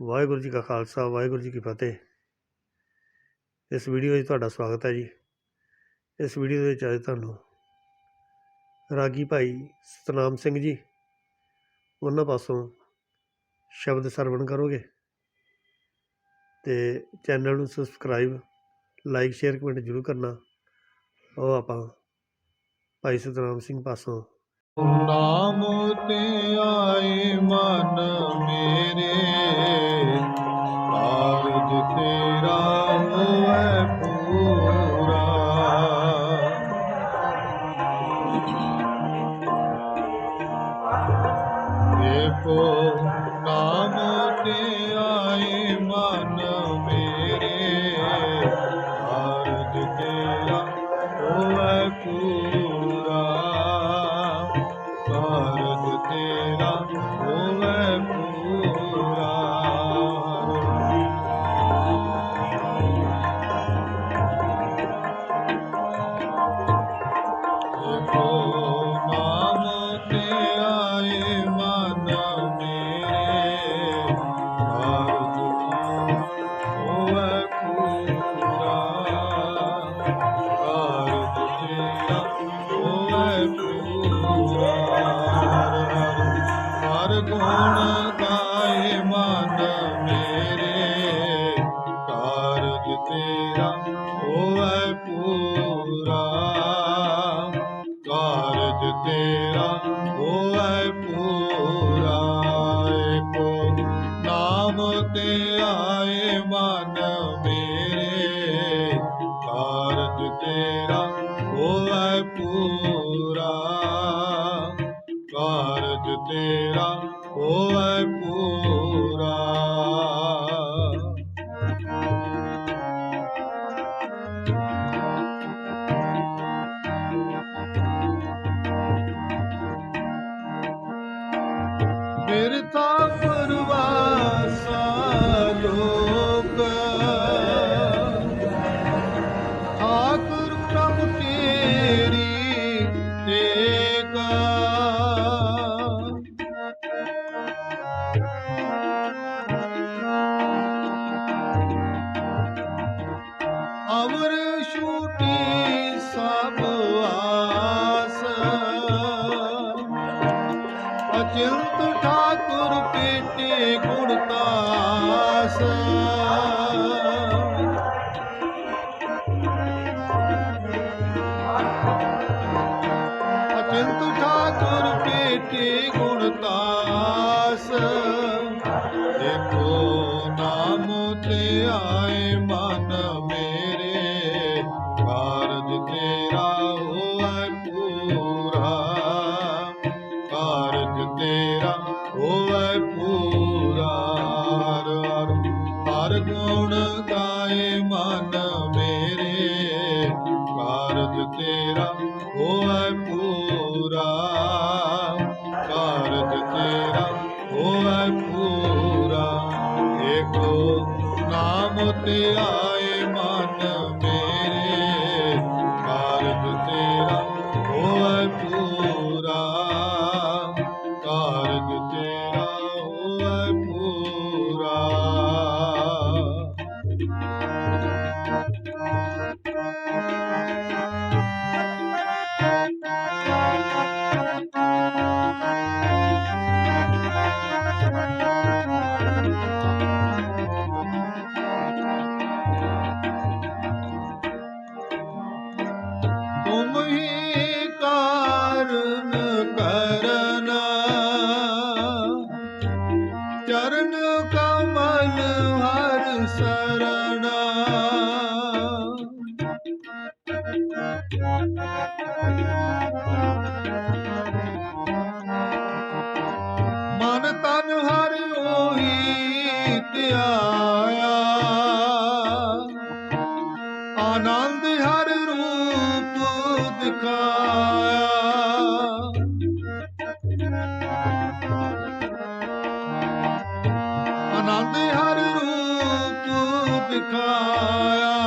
ਵਾਹਿਗੁਰੂ ਜੀ ਕਾ ਖਾਲਸਾ, ਵਾਹਿਗੁਰੂ ਜੀ ਕੀ ਫਤਿਹ। ਇਸ ਵੀਡੀਓ ਵਿੱਚ ਤੁਹਾਡਾ ਸਵਾਗਤ ਹੈ ਜੀ। ਇਸ ਵੀਡੀਓ ਦੇ ਵਿੱਚ ਅੱਜ ਤੁਹਾਨੂੰ ਰਾਗੀ ਭਾਈ ਸਤਨਾਮ ਸਿੰਘ ਜੀ, ਉਹਨਾਂ ਪਾਸੋਂ ਸ਼ਬਦ ਸਰਵਣ ਕਰੋਗੇ ਤੇ ਚੈਨਲ ਨੂੰ ਸਬਸਕ੍ਰਾਈਬ, ਲਾਈਕ, ਸ਼ੇਅਰ, ਕਮੈਂਟ ਜ਼ਰੂਰ ਕਰਨਾ। ਉਹ ਆਪਾਂ ਭਾਈ ਸਤਨਾਮ ਸਿੰਘ ਪਾਸੋਂ ਨਾਮ ਤੇ ਆਏ ਮਨ ਮੇਰੇ। ਹੋਵੇ ਪੂਰਾ। ਕਾਰਜ ਤੇਰਾ दास ਤਦ ਹਰ ਰੂਪ ਦਿਖਾਇਆ।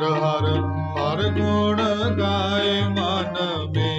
ਹਰ ਹਰ ਹਰ ਗੁਣ ਗਾਏ ਮਨ ਮੇ।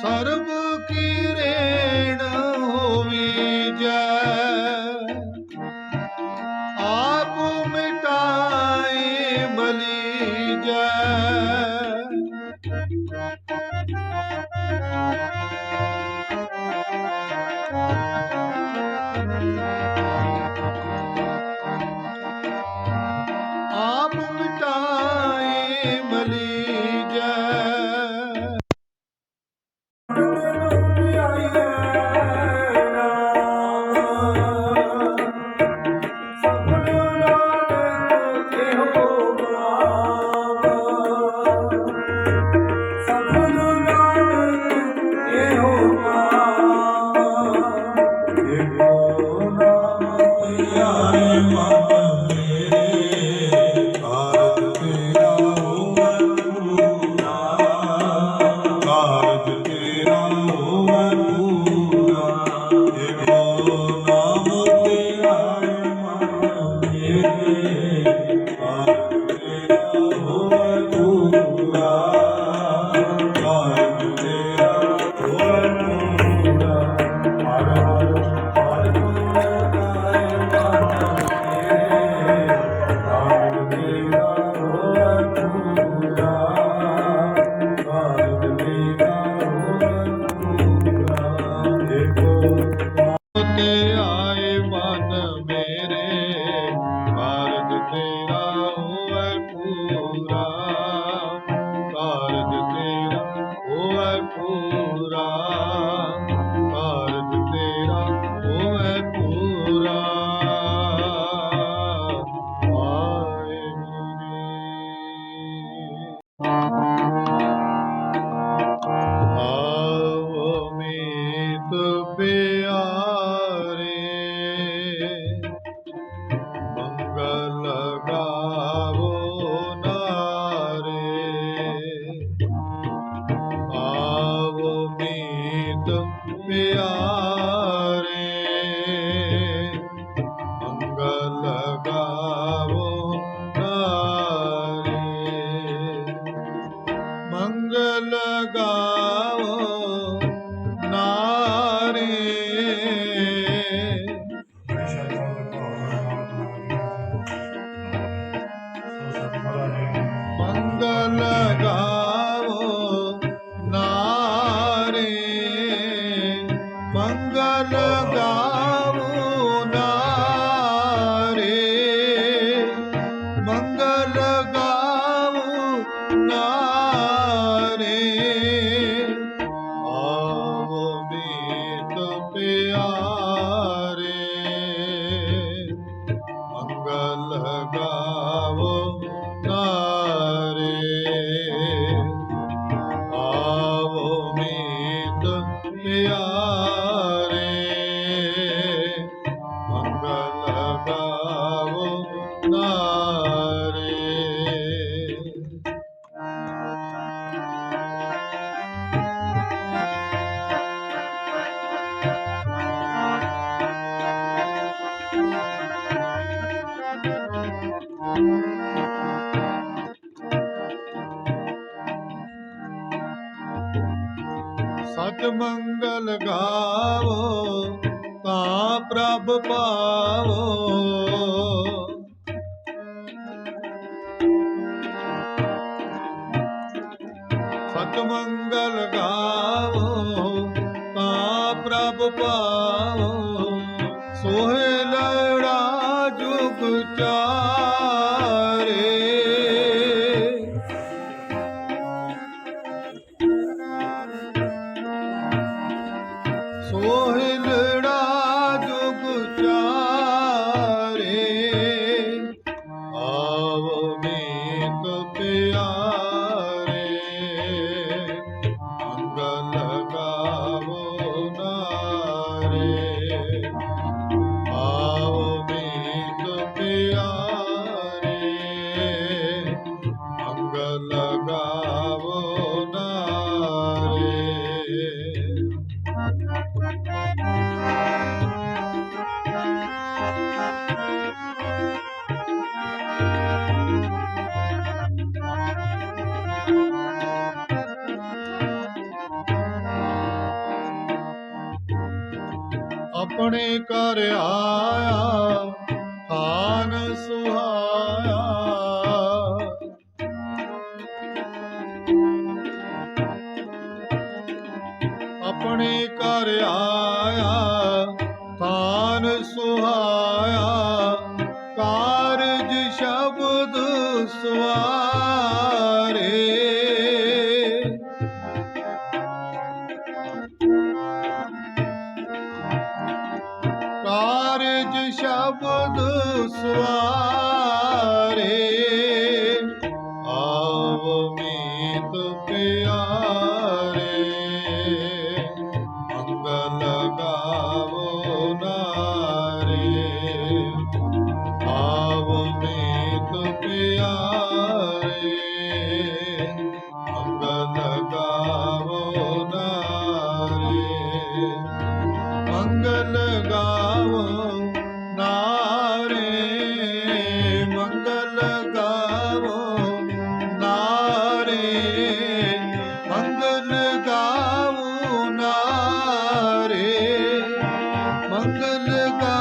ਸਰਬ ਕੀ ਰੇਣ ਹੋਵੇ। ਸਚ ਮੰਗਲ ਗਾਵੋ ਤਾਂ ਪ੍ਰਭ ਪਾਵੋ। ਆਪਣੇ ਘਰ ਆਇਆ ਥਾਨ ਸੁਹਾਇਆ। ਕਾਰਜ ਸ਼ਬਦ ਸੁਆ সকল গা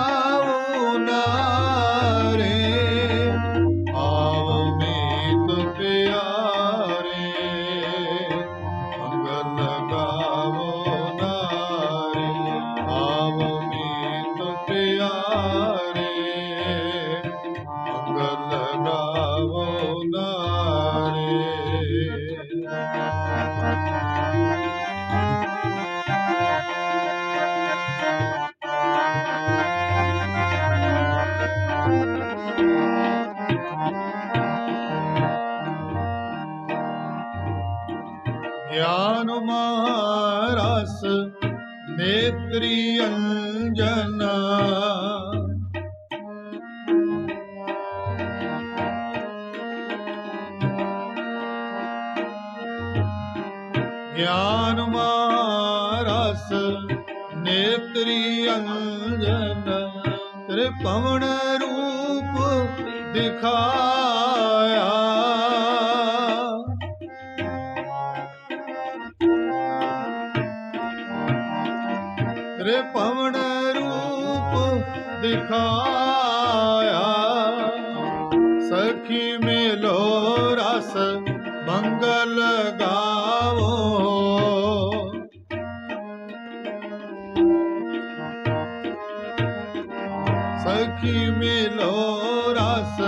ਰਸ ਨੇਤਰੀ ਅੰਜਨਾ। ਗਿਆਨ ਰਸ ਨੇਤਰੀ ਅੰਜਨਾ। ਤ੍ਰਿਪਵਣ ਰੂਪ ਦਿਖਾਇਆ। ਰਖਾਇਆ। ਸਖੀ ਮਿਲੋ ਰਸ ਮੰਗਲ ਗਾਵੋ। ਸਖੀ ਮਿਲੋ ਰਸ